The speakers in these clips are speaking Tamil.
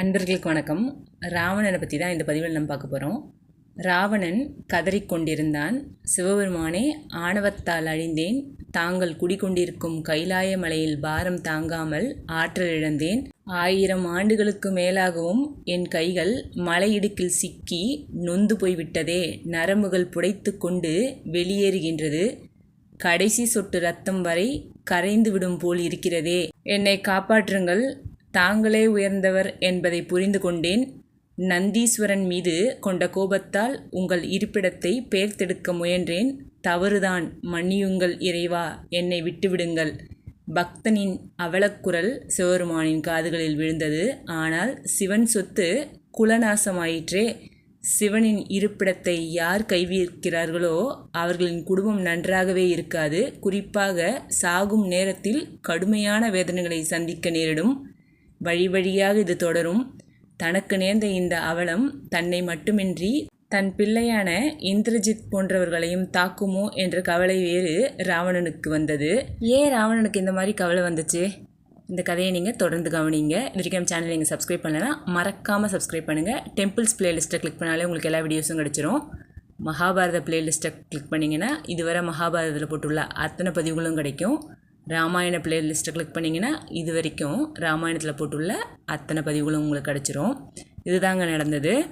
அன்பர்களுக்கு வணக்கம். ராவணனை பற்றி தான் இந்த பதிவில் நம்ம பார்க்க போகிறோம் ராவணன் கதறிக்கொண்டிருந்தான் சிவபெருமானே ஆணவத்தால் அழிந்தேன். தாங்கள் குடிகொண்டிருக்கும் கைலாய மலையில் பாரம் தாங்காமல் ஆற்றல் இழந்தேன். ஆயிரம் ஆண்டுகளுக்கு மேலாகவும் என் கைகள் மலையிடுக்கில் சிக்கி நொந்து போய்விட்டதே. நரம்புகள் புடைத்து கொண்டு வெளியேறுகின்றது. கடைசி சொட்டு ரத்தம் வரை கரைந்து விடும் போல் இருக்கிறதே. என்னை காப்பாற்றுங்கள். தாங்களே உயர்ந்தவர் என்பதை புரிந்து கொண்டேன். நந்தீஸ்வரன் மீது கொண்ட கோபத்தால் உங்கள் இருப்பிடத்தை பெயர்த்தெடுக்க முயன்றேன். தவறுதான் மன்னியுங்கள் இறைவா என்னை விட்டுவிடுங்கள். பக்தனின் அவலக்குரல் சிவருமானின் காதுகளில் விழுந்தது. ஆனால் சிவன் சொத்து குலநாசமாயிற்றே. சிவனின் இருப்பிடத்தை யார் கைவிற்கிறார்களோ அவர்களின் குடும்பம் நன்றாகவே இருக்காது. குறிப்பாக சாகும் நேரத்தில் கடுமையான வேதனைகளை சந்திக்க நேரிடும். வழி வழியாக இது தொடரும். தனக்கு நேர்ந்த இந்த அவலம் தன்னை மட்டுமின்றி தன் பிள்ளையான இந்திரஜித் போன்றவர்களையும் தாக்குமோ என்ற கவலை வேறு ராவணனுக்கு வந்தது. ஏன் ராவணனுக்கு இந்த மாதிரி கவலை வந்துச்சு? இந்த கதையை நீங்கள் தொடர்ந்து கவனிங்க. இது வரைக்கும் சேனல் நீங்கள் சப்ஸ்கிரைப் பண்ணலைன்னா மறக்காமல் சப்ஸ்கிரைப் பண்ணுங்கள் டெம்பிள்ஸ் பிளேலிஸ்ட்டை கிளிக் பண்ணாலே உங்களுக்கு எல்லா வீடியோஸும் கிடச்சிரும். மகாபாரத பிளேலிஸ்ட்டை கிளிக் பண்ணிங்கன்னா இதுவரை மகாபாரதத்தில் போட்டுள்ள அத்தனை பதிவுகளும் கிடைக்கும். ராமாயண பிளேலிஸ்ட்டை கிளிக் பண்ணிங்கன்னா இது வரைக்கும் ராமாயணத்தில் போட்டுள்ள அத்தனை பதிவுகளும் உங்களுக்கு கிடச்சிரும். இதுதாங்க நடந்தது.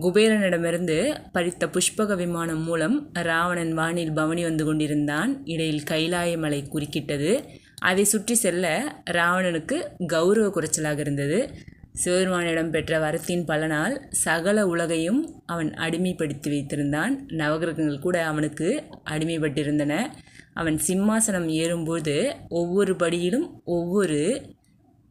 குபேரனிடமிருந்து பறித்த புஷ்பக விமானம் மூலம் ராவணன் வானில் பவனி வந்து கொண்டிருந்தான். இடையில் கைலாய மலை குறுக்கிட்டது. அதை சுற்றி செல்ல ராவணனுக்கு கௌரவ குறைச்சலாக இருந்தது. சிவபெருமானிடம் பெற்ற வரத்தின் பலனால் சகல உலகையும் அவன் அடிமைப்படுத்தி வைத்திருந்தான். நவகிரகங்கள் கூட அவனுக்கு அடிமைப்பட்டிருந்தன. அவன் சிம்மாசனம் ஏறும்போது ஒவ்வொரு படியிலும் ஒவ்வொரு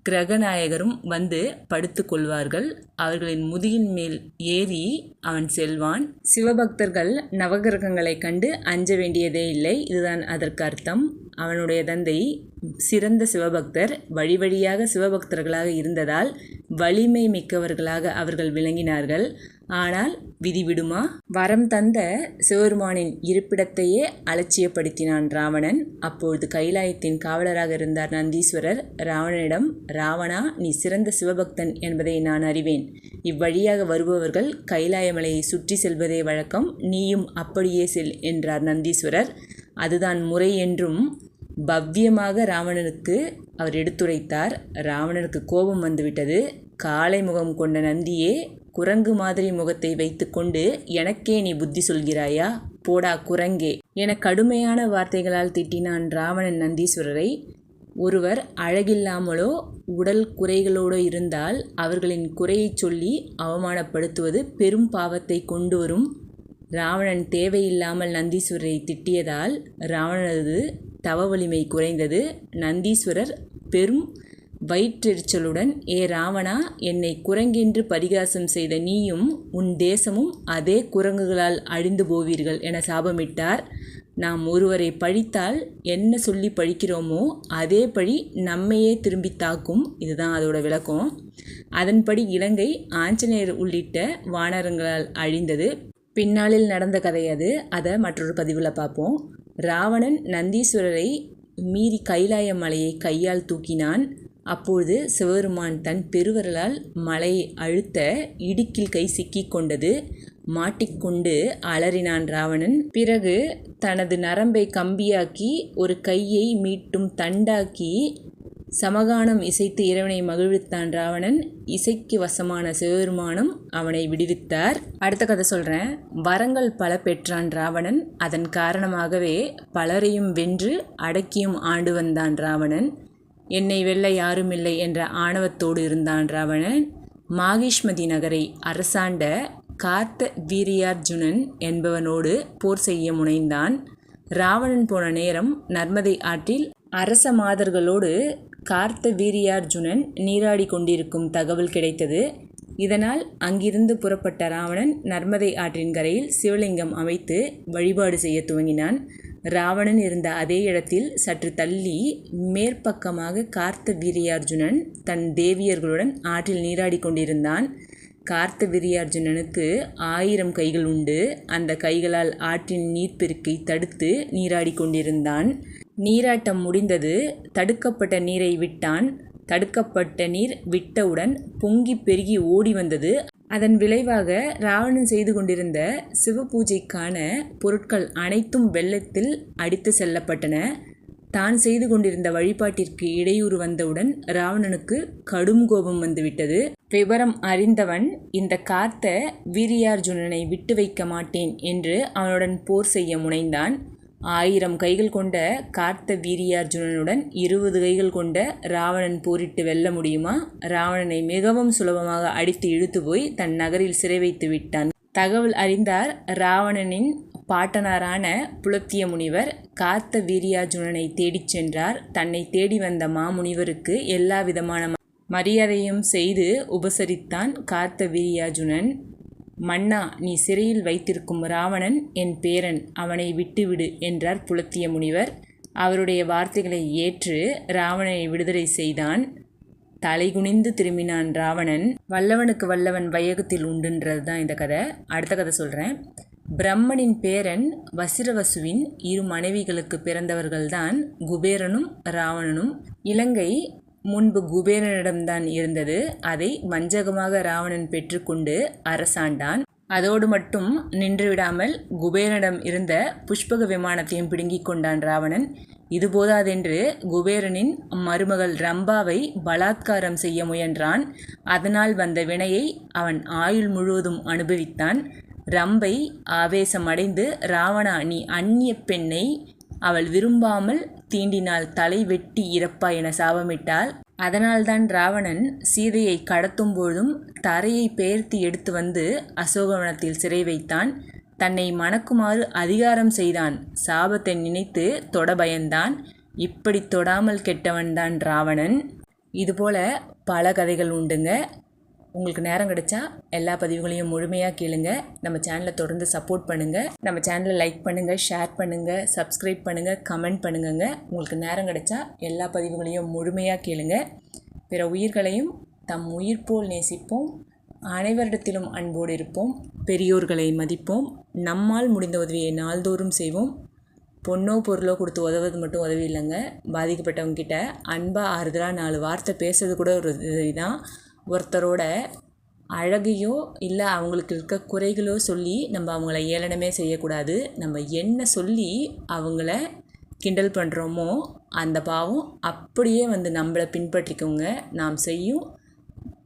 கிரகநாயகரும் வந்து படுத்து கொள்வார்கள். அவர்களின் முதுகின் மேல் ஏறி அவன் செல்வான். சிவபக்தர்கள் நவகிரகங்களை கண்டு அஞ்ச வேண்டியதே இல்லை. இதுதான் அதற்கு அர்த்தம். அவனுடைய தந்தை சிறந்த சிவபக்தர். வழி வழியாக சிவபக்தர்களாக இருந்ததால் வலிமை மிக்கவர்களாக அவர்கள் விளங்கினார்கள். ஆனால் விதி விடுமா வரம் தந்த சிவபெருமானின் இருப்பிடத்தையே அலட்சியப்படுத்தினான் ராவணன். அப்பொழுது கைலாயத்தின் காவலராக இருந்தார் நந்தீஸ்வரர். ராவணனிடம் ராவணா நீ சிறந்த சிவபக்தன் என்பதை நான் அறிவேன். இவ்வழியாக வருபவர்கள் கைலாயமலையை சுற்றி செல்வதே வழக்கம். நீயும் அப்படியே செல் என்றார் நந்தீஸ்வரர். அதுதான் முறை என்றும் பவ்யமாக ராவணனுக்கு அவர் எடுத்துரைத்தார். ராவணனுக்கு கோபம் வந்துவிட்டது. காலை முகம் கொண்ட நந்தியே குரங்கு மாதிரி முகத்தை வைத்துக்கொண்டு எனக்கே நீ புத்தி சொல்கிறாயா? போடா குரங்கே. என கடுமையான வார்த்தைகளால் திட்டினான் ராவணன் நந்தீஸ்வரரை. ஒருவர் அழகில்லாமலோ உடல் குறைகளோடு இருந்தால் அவர்களின் குறையைச் சொல்லி அவமானப்படுத்துவது பெரும் பாவத்தை கொண்டு வரும் ராவணன் தேவையில்லாமல் நந்தீஸ்வரரை திட்டியதால் ராவணனது தவ வலிமை குறைந்தது. நந்தீஸ்வரர் பெரும் வயிற்றெரிச்சலுடன் ஏ ராவணா என்னை குரங்கென்று பரிகாசம் செய்த நீயும் உன் தேசமும் அதே குரங்குகளால் அழிந்து போவீர்கள் என சாபமிட்டார். நாம் ஒருவரை பழித்தால் என்ன சொல்லி பழிக்கிறோமோ அதே பழி நம்மையே திரும்பி தாக்கும். இதுதான் அதோட விளக்கம். அதன்படி இலங்கை ஆஞ்சநேயர் உள்ளிட்ட வானரங்களால் அழிந்தது. பின்னாளில் நடந்த கதை அது. அதை மற்றொரு பதிவில் பார்ப்போம். ராவணன் நந்தீஸ்வரரை மீறி கைலாய மலையை கையால் தூக்கினான். அப்பொழுது சிவபெருமான் தன் பெருவரலால் மலையை அழுத்த இடுக்கில் கை சிக்கி கொண்டது. மாட்டிக்கொண்டு அலறினான் ராவணன். பிறகு தனது நரம்பை கம்பியாக்கி ஒரு கையை மீட்டும் தண்டாக்கி சமகானம் இசைத்து இறைவனை மகிழ்வித்தான் ராவணன். இசைக்கு வசமான சிவபெருமானும் அவனை விடுவித்தார். அடுத்த கதை சொல்கிறேன் வரங்கள் பல பெற்றான் ராவணன். அதன் காரணமாகவே பலரையும் வென்று அடக்கியும் ஆண்டு வந்தான் ராவணன். என்னை வெல்ல யாருமில்லை என்ற ஆணவத்தோடு இருந்தான் ராவணன். மாகிஷ்மதி நகரை அரசாண்ட கார்த்த வீரியார்ஜுனன் என்பவனோடு போர் செய்ய முனைந்தான். ராவணன் போன நேரம் நர்மதை ஆற்றில் அரச மாதர்களோடு கார்த்த வீரியார்ஜுனன் நீராடி கொண்டிருக்கும் தகவல் கிடைத்தது. இதனால் அங்கிருந்து புறப்பட்ட ராவணன் நர்மதை ஆற்றின் கரையில் சிவலிங்கம் அமைத்து வழிபாடு செய்ய துவங்கினான். ராவணன் இருந்த அதே இடத்தில் சற்று தள்ளி மேற்பக்கமாக கார்த்த வீரியார்ஜுனன் தன் தேவியர்களுடன் ஆற்றில் நீராடி கொண்டிருந்தான். கார்த்த வீரியார்ஜுனனுக்கு ஆயிரம் கைகள் உண்டு. அந்த கைகளால் ஆற்றின் நீர்ப்பெருக்கை தடுத்து நீராடி கொண்டிருந்தான். நீராட்டம் முடிந்தது தடுக்கப்பட்ட நீரை விட்டான். தடுக்கப்பட்ட நீர் விட்டவுடன் பொங்கி பெருகி ஓடி வந்தது. அதன் விளைவாக ராவணன் செய்து கொண்டிருந்த சிவ பூஜைக்கான பொருட்கள் அனைத்தும் வெள்ளத்தில் அடித்து செல்லப்பட்டன. தான் செய்து கொண்டிருந்த வழிபாட்டிற்கு இடையூறு வந்தவுடன் ராவணனுக்கு கடும் கோபம் வந்துவிட்டது. விவரம் அறிந்தவன் இந்த காத்த வீரியார்ஜுனனை விட்டு வைக்க மாட்டேன் என்று அவனுடன் போர் செய்ய முனைந்தான். ஆயிரம் கைகள் கொண்ட கார்த்த வீரியார்ஜுனனுடன் இருபது கைகள் கொண்ட ராவணன் போரிட்டு வெல்ல முடியுமா? ராவணனை மிகவும் சுலபமாக அடித்து இழுத்து போய் தன் நகரில் சிறை வைத்து விட்டான். தகவல் அறிந்தார் ராவணனின் பாட்டனாரான புலத்திய முனிவர் கார்த்த வீரியார்ஜுனனை தேடிச் சென்றார். தன்னை தேடி வந்த மாமுனிவருக்கு எல்லா விதமான மரியாதையும் செய்து உபசரித்தான் கார்த்த வீரியார்ஜுனன் மன்னா நீ சிறையில் வைத்திருக்கும் ராவணன் என் பேரன் அவனை விட்டுவிடு என்றார் புலத்திய முனிவர். அவருடைய வார்த்தைகளை ஏற்று ராவணனை விடுதலை செய்தான். தலைகுனிந்து திரும்பினான் ராவணன். வல்லவனுக்கு வல்லவன் வையகத்தில் உண்டுன்றது தான் இந்த கதை. அடுத்த கதை சொல்கிறேன் பிரம்மனின் பேரன் வசிரவசுவின் இரு மனைவிகளுக்கு பிறந்தவர்கள்தான் குபேரனும் ராவணனும். இலங்கை முன்பு குபேரனிடம்தான் இருந்தது. அதை வஞ்சகமாக ராவணன் பெற்றுக்கொண்டு அரசாண்டான். அதோடு மட்டும் நின்றுவிடாமல் குபேரனிடம் இருந்த புஷ்பக விமானத்தையும் பிடுங்கிக் கொண்டான் ராவணன். இது போதாதென்று குபேரனின் மருமகள் ரம்பாவை பலாத்காரம் செய்ய முயன்றான். அதனால் வந்த வினையை அவன் ஆயுள் முழுவதும் அனுபவித்தான். ரம்பை ஆவேசமடைந்து ராவணா நீ அந்நிய பெண்ணை அவள் விரும்பாமல் தீண்டினால் தலை வெட்டி இறப்பா என சாபமிட்டாள். அதனால்தான் ராவணன் சீதையை கடத்தும் பொழுதும் தரையை பெயர்த்து எடுத்து வந்து அசோகவனத்தில் சிறை வைத்தான். தன்னை மணக்குமாறு அதிகாரம் செய்தான். சாபத்தை நினைத்து தொட பயந்தான். இப்படி தொடாமல் கெட்டவன்தான் ராவணன். இதுபோல் பல கதைகள் உண்டுங்க. உங்களுக்கு நேரம் கிடைச்சா எல்லா பதிவுகளையும் முழுமையாக கேளுங்க. நம்ம சேனலை தொடர்ந்து சப்போர்ட் பண்ணுங்கள் நம்ம சேனலை லைக் பண்ணுங்கள் ஷேர் பண்ணுங்கள் சப்ஸ்கிரைப் பண்ணுங்கள் கமெண்ட் பண்ணுங்கங்க. உங்களுக்கு நேரம் கிடைச்சா எல்லா பதிவுகளையும் முழுமையாக கேளுங்க. பிற உயிர்களையும் தம் உயிர் போல் நேசிப்போம். அனைவரிடத்திலும் அன்போடு இருப்போம். பெரியோர்களை மதிப்போம். நம்மால் முடிந்த உதவியை நாள்தோறும் செய்வோம். பொண்ணோ பொருளோ கொடுத்து உதவுறது மட்டும் உதவி இல்லைங்க. பாதிக்கப்பட்டவங்க கிட்ட அன்பாக ஆறுதலாக நாலு வார்த்தை பேசுறது கூட ஒரு உதவி தான் ஒருத்தரோட அழகையோ இல்லை அவங்களுக்கு இருக்க குறைகளோ சொல்லி நம்ம அவங்கள ஏளனமே செய்யக்கூடாது. நம்ம என்ன சொல்லி அவங்கள கிண்டல் பண்ணுறோமோ அந்த பாவம் அப்படியே வந்து நம்மளை பின்பற்றிக்கோங்க. நாம் செய்யும்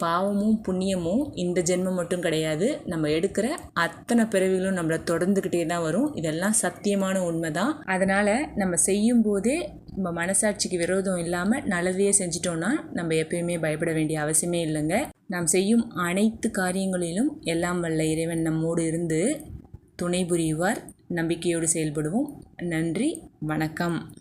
பாவமும் புண்ணியமும் இந்த ஜென்மம் மட்டும் கிடையாது. நம்ம எடுக்கிற அத்தனை பிறவிகளும் நம்மளை தொடர்ந்துக்கிட்டே தான் வரும். இதெல்லாம் சத்தியமான உண்மை தான் அதனால் நம்ம செய்யும் போதே நம்ம மனசாட்சிக்கு விரோதம் இல்லாமல் நல்லதையே செஞ்சிட்டோன்னா நம்ம எப்பயுமே பயப்பட வேண்டிய அவசியமே இல்லைங்க. நாம் செய்யும் அனைத்து காரியங்களிலும் எல்லாம் வல்ல இறைவன் நம்மோடு இருந்து துணை புரிவார். நம்பிக்கையோடு செயல்படுவோம். நன்றி. வணக்கம்.